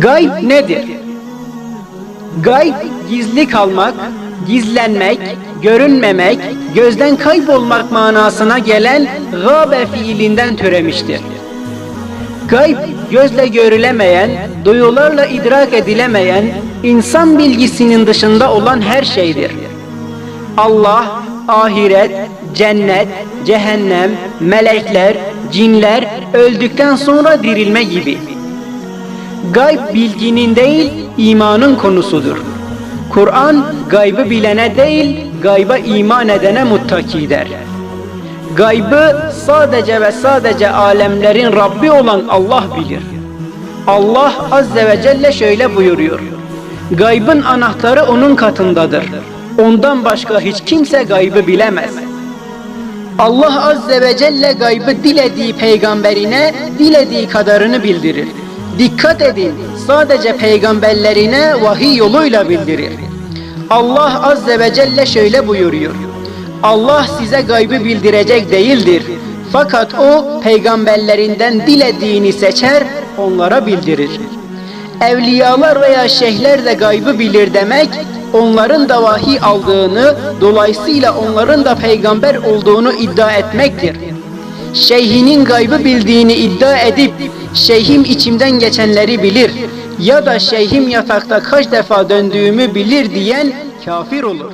Gayb nedir? Gayb gizli kalmak, gizlenmek, görünmemek, gözden kaybolmak manasına gelen gabe fiilinden türemiştir. Gayb gözle görülemeyen, duyularla idrak edilemeyen, insan bilgisinin dışında olan her şeydir. Allah, ahiret, cennet, cehennem, melekler, cinler öldükten sonra dirilme gibi. Gayb bilginin değil, imanın konusudur. Kur'an gaybı bilene değil, gayba iman edene muttaki der. Gaybı sadece ve sadece alemlerin Rabbi olan Allah bilir. Allah Azze ve Celle şöyle buyuruyor. Gaybın anahtarı onun katındadır. Ondan başka hiç kimse gaybı bilemez. Allah Azze ve Celle gaybı dilediği peygamberine dilediği kadarını bildirir. Dikkat edin sadece peygamberlerine vahiy yoluyla bildirir. Allah Azze ve Celle şöyle buyuruyor. Allah size gaybı bildirecek değildir. Fakat o peygamberlerinden dilediğini seçer, onlara bildirir. Evliyalar veya şeyhler de gaybı bilir demek, onların da vahiy aldığını, dolayısıyla onların da peygamber olduğunu iddia etmektir. Şeyhinin gaybı bildiğini iddia edip, şeyhim içimden geçenleri bilir ya da şeyhim yatakta kaç defa döndüğümü bilir diyen kafir olur.